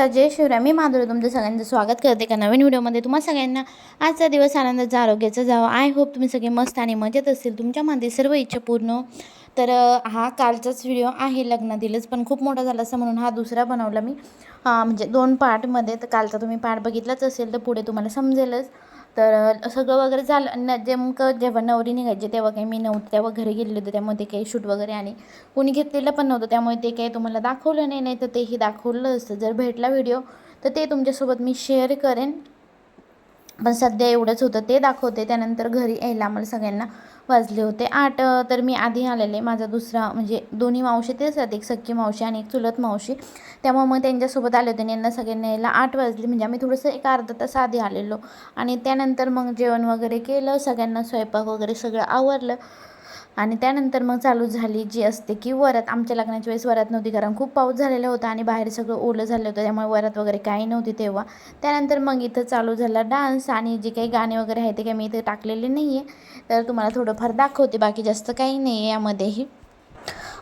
नमस्कार जय शिवराय. मी माधुरी तुमचं सगळ्यांचं स्वागत करते का नवीन व्हिडिओमध्ये. तुम्हा सगळ्यांना आजचा दिवस आनंदाचा आरोग्याचा जावा. आय होप तुम्ही सगळे मस्त आणि मजेत असतील. तुमच्यामध्ये सर्व इच्छा पूर्ण हो. तर हा कालचाच व्हिडिओ आहे लग्नातीलच पण खूप मोठा झाला असं म्हणून हा दुसरा बनवला मी. म्हणजे दोन पार्टमध्ये तर कालचा तुम्ही पार्ट बघितलाच असेल तर पुढे तुम्हाला समजेलच. तर सगळं वगैरे झालं न नेमकं जेव्हा नवरी निघायची तेव्हा काही मी नव्हते तेव्हा घरी गेलेले होते त्यामुळे ते काही शूट वगैरे आणि कोणी घेतलेलं पण नव्हतं. त्यामुळे ते काही तुम्हाला दाखवलं नाही नाही तर तेही दाखवलं असतं. जर भेटला व्हिडिओ तर ते तुमच्यासोबत मी शेअर करेन. पण सध्या एवढंच होतं ते दाखवते. त्यानंतर घरी यायला आम्हाला सगळ्यांना वाजले होते. आठ तर मी आधी आलेले. माझा दुसरा म्हणजे दोन्ही मावशी तेच आहेत एक सख्खी मावशी आणि एक चुलत मावशी. त्यामुळे मग त्यांच्यासोबत आले होते. आणि यांना सगळ्यांना यायला आठ वाजले. म्हणजे आम्ही थोडंसं एक अर्धा तास आधी आलेलो. आणि त्यानंतर मग जेवण वगैरे केलं. सगळ्यांना स्वयंपाक वगैरे सगळं आवरलं. आणि त्यानंतर मग चालू झाली जी असते की वरात. आमच्या लग्नाच्या वेळेस वरात नव्हती कारण खूप पाऊस झालेला होता आणि बाहेर सगळं ओलं झालं होतं त्यामुळे वरात वगैरे काही नव्हती तेव्हा. त्यानंतर मग इथं चालू झाला डान्स आणि जे काही गाणे वगैरे आहे ते काही मी इथे टाकलेले नाही आहे तर तुम्हाला थोडंफार दाखवते बाकी जास्त काही नाही आहे यामध्येही.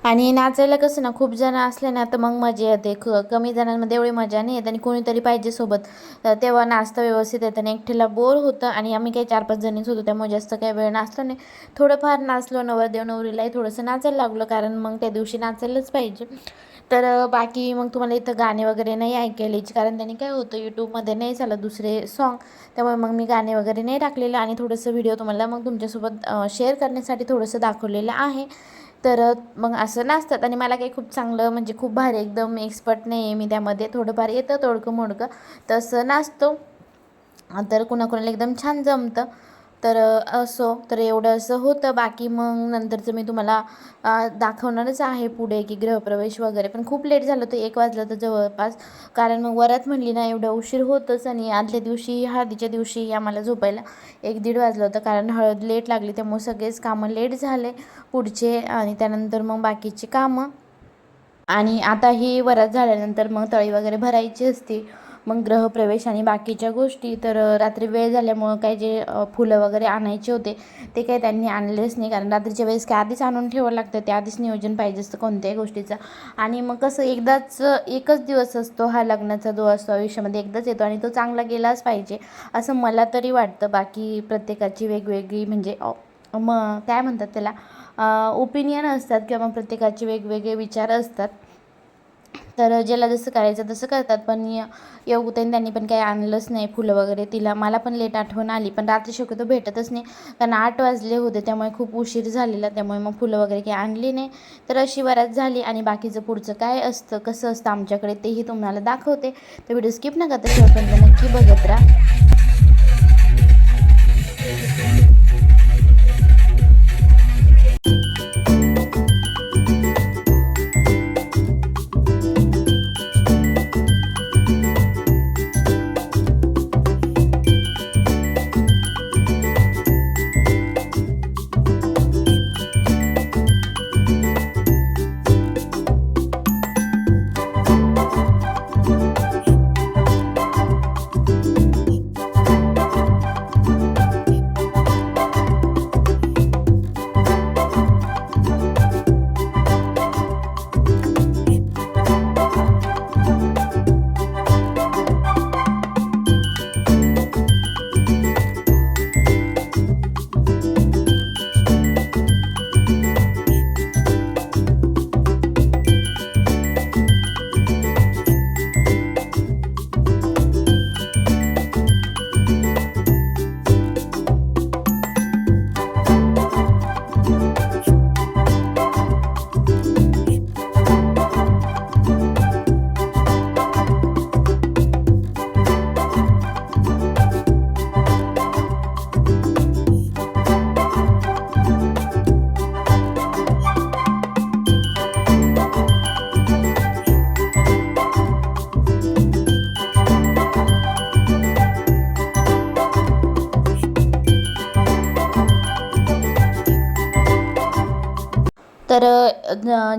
आणि नाचायला कसं ना खूप जण असले ना तर मग मजा येते. ख कमी जणांमध्ये एवढी मजा नाही येत आणि कोणीतरी पाहिजे सोबत. तर तेव्हा नाचता व्यवस्थित येतं आणि एकट्याला बोर होतं आणि आम्ही काही चार पाच जणीच होतो त्यामुळे जास्त काही वेळ नाचलो नाही. थोडंफार नाचलो नवरदेव नवरीलाही थोडंसं नाचायला लागलो कारण मग त्या दिवशी नाचायलाच पाहिजे. तर बाकी मग तुम्हाला इथं गाणे वगैरे नाही ऐकायलाच कारण त्यांनी काय होतं यूट्यूबमध्ये नाही झालं दुसरे सॉन्ग त्यामुळे मग मी गाणे वगैरे नाही टाकलेलं आणि थोडंसं व्हिडिओ तुम्हाला मग तुमच्यासोबत शेअर करण्यासाठी थोडंसं दाखवलेलं आहे. तर मग असं नाचतात आणि मला काही खूप चांगलं म्हणजे खूप भारी एकदम एक्सपर्ट नाही आहे मी त्यामध्ये. थोडंफार येतं तोडकं मोडकं तसं नाचतो. तर कुणाकुणाला एकदम छान जमतं. तर असो. तर एवढं असं होतं. बाकी मग नंतरचं मी तुम्हाला दाखवणारच आहे पुढे की गृहप्रवेश वगैरे. पण खूप लेट झालं होतं. एक वाजलं तर जवळपास. कारण मग वरात म्हणली ना एवढं उशीर होतंच आणि आदल्या दिवशी हळदीच्या दिवशी आम्हाला झोपायला एक दीड वाजलं होतं. कारण हळद लेट लागली त्यामुळे सगळेच कामं लेट झाले पुढचे आणि त्यानंतर मग बाकीची कामं. आणि आता ही वरात झाल्यानंतर मग तळी वगैरे भरायची असते. मग ग्रहप्रवेश आणि बाकीच्या गोष्टी. तर रात्री वेळ झाल्यामुळं काही जे फुलं वगैरे आणायचे होते ते काही त्यांनी आणलेच नाही. कारण रात्रीच्या वेळेस काय आधीच आणून ठेवावं लागतं ते आधीच नियोजन पाहिजे असतं कोणत्याही गोष्टीचं. आणि मग कसं एकदाच एकच दिवस असतो हा लग्नाचा जो असतो आयुष्यामध्ये एकदाच येतो आणि तो चांगला गेलाच पाहिजे असं मला तरी वाटतं. बाकी प्रत्येकाची वेगवेगळी म्हणजे मग काय म्हणतात त्याला ओपिनियन असतात किंवा मग प्रत्येकाचे वेगवेगळे विचार असतात. तर ज्याला जसं करायचं तसं करतात. पण य योगुताईन त्यांनी पण काही आणलंच नाही फुलं वगैरे तिला. मला पण लेट आठवण आली. पण रात्री शक्यतो भेटतच नाही. कारण आठ वाजले होते. त्यामुळे खूप उशीर झालेला. त्यामुळे मग फुलं वगैरे काही आणली नाही. तर अशी वरात झाली. आणि बाकीचं पुढचं काय असतं कसं असतं आमच्याकडे तेही तुम्हाला दाखवते. तर व्हिडिओ स्किप नका तर शेवटपर्यंत नक्की बघत राहा.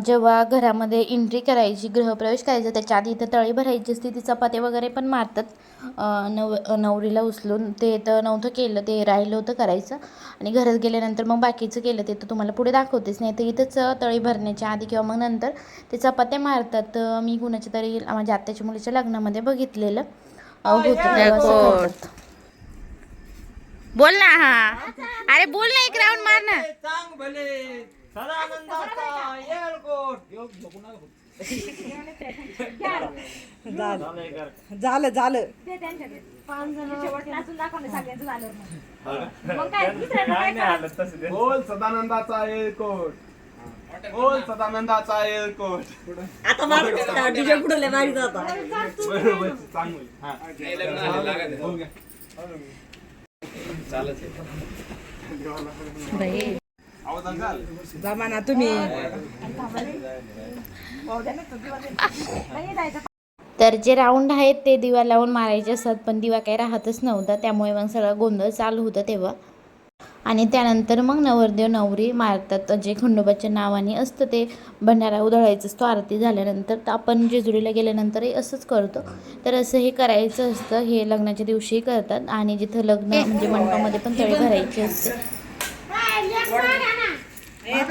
जेव्हा घरामध्ये एंट्री करायची गृहप्रवेश करायचा त्याच्या आधी इथं तळी भरायची असते ती चपाती वगैरे पण मारतात. नव नवरीला उचलून ते तर नव्हतं केलं ते राहिलं होतं करायचं. आणि घरात गेल्यानंतर मग बाकीचं केलं ते तर तुम्हाला पुढे दाखवतेच. नाही तर इथंच तळी भरण्याच्या आधी किंवा मग नंतर ते चपात्या मारतात. तर मी कुणाच्या तरी माझ्या आत्याच्या मुलीच्या लग्नामध्ये बघितलेलं. होतं करतात. बोल ना हा. अरे बोल ना एक राऊंड मार ना. चांग भले सदानंदाचा येळकोट झालं झालं बोल सदानंदाचा येळकोट बोल सदानंदाचा येळकोट आता डीजे पुढे भारी जाता बरोबर चांगलं हा. बोल घ्या. बाई घाल. जमाना तुम्ही. तर जे राऊंड आहेत ते दिवा लावून मारायचे असतात पण दिवा काही राहतच नव्हता. त्यामुळे मग सगळा गोंधळ चालू होता तेव्हा. आणि त्यानंतर मग नवरदेव नवरी मारतात. जे खंडोबाच्या नावाने असतं ते भंडारा उधळायचं असतो. आरती झाल्यानंतर तर आपण जेजुरीला गेल्यानंतरही असंच करतो. तर असं हे करायचं असतं. हे लग्नाच्या दिवशी करतात. आणि जिथं लग्न म्हणजे मंडपामध्ये पण तळी भरायची असते.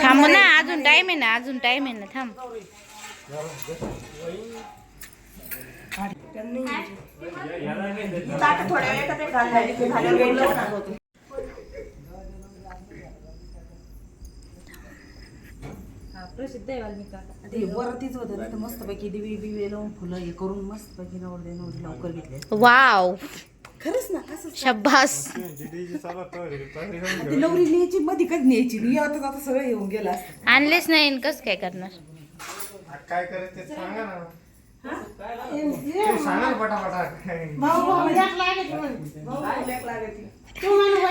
थांब ना अजून टाईम आहे ना अजून टाईम आहे ना थांब. प्रसिद्ध आहे वरतीच होतं ना मस्त पैकी दिवे बिवे लावून फुलं हे करून मस्त पैकी नवरदे नवरी लवकर घेतले. वाव. खरंच ना असं शब्बास. नवरी न्यायची मध्ये कधी न्यायची. नाही आता आता सगळं येऊन गेलं आणलेच नाही कसं काय करणार? काय करायचं ते सांगा ना. ते सांगा ना पटापटा.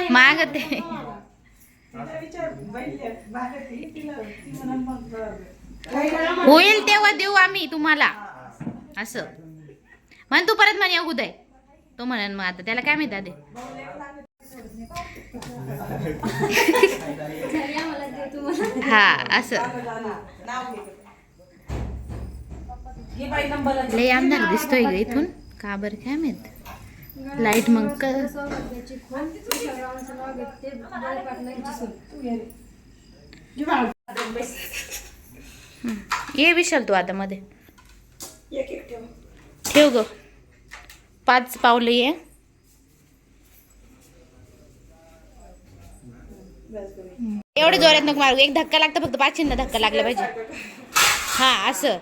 माग ते होईल तेव्हा देऊ आम्ही तुम्हाला. असं. म्हण तू परत म्हणे उदय तो म्हणन मग आता त्याला काय माहिती आधी? हा असं. लय आमदार दिसतोय ग इथून. का बरं काय माहीत? लाइट मग ये विशाल तू आता मध्ये. ठेव ग. पाच पावलं ये. एवढे जोरात नको मारू. एक धक्का लागतो फक्त पाचशेंना धक्का लागला पाहिजे. हा असं.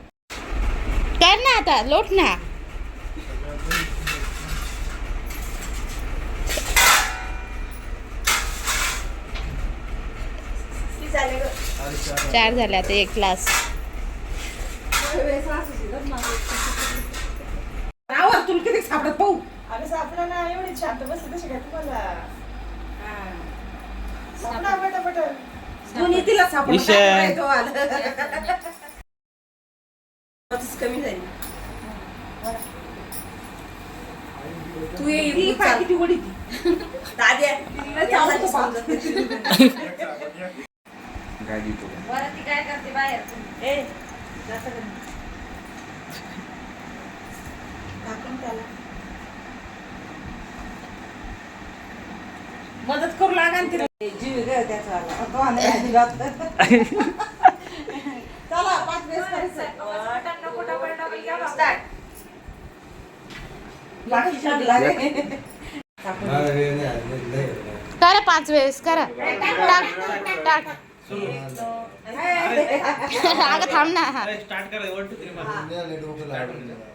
कर ना आता लोट ना. चार झाले आता एक क्लास आवर तुला किती सापडत पाहू? अगं सापडा ना एवढी शांत बसली कशी काय तुम्हाला. सापडा पटापट. दोन्ही तिला सापडा ईशान. कमी झाली. तू ये ती पाय किती वडी ती. दाद्या तिला चालत ए जाता का नाही? टाकून त्याला. मदत करू लागा ना तिला. जीव ग त्याचा. चला पाच वेळेस करायचं. करा पाच वेळेस करा. टाक टाक अगं थांब ना. हा स्टार्ट करा वन टू थ्री एक,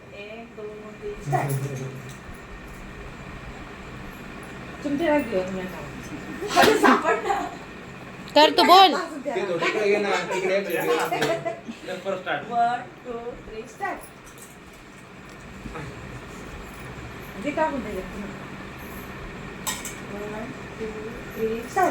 कर तू बोल। फर्स्ट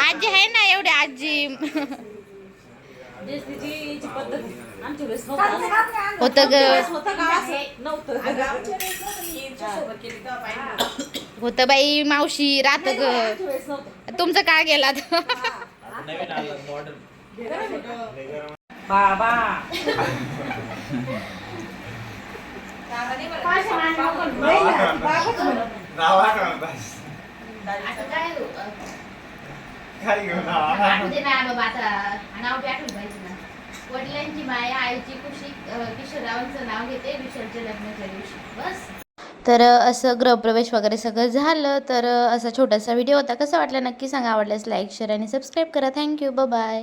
आजी आहे ना एवढी आजी. होतं. ग. होतं बाई. मावशी राहत ग. तुमचं काय गेला? नवीन आलं मॉडर्न बाबा. नाव आठवण काय नाव वडिलांची माया आईची खुशी नाव घेते विशालच्या लग्नाच्या दिवशी बस तर असं गृहप्रवेश वगैरे सगळं झालं तर असा छोटासा व्हिडिओ होता. कसा वाटला नक्की सांगा. आवडल्यास लाईक शेअर आणि सबस्क्राईब करा. Thank you bye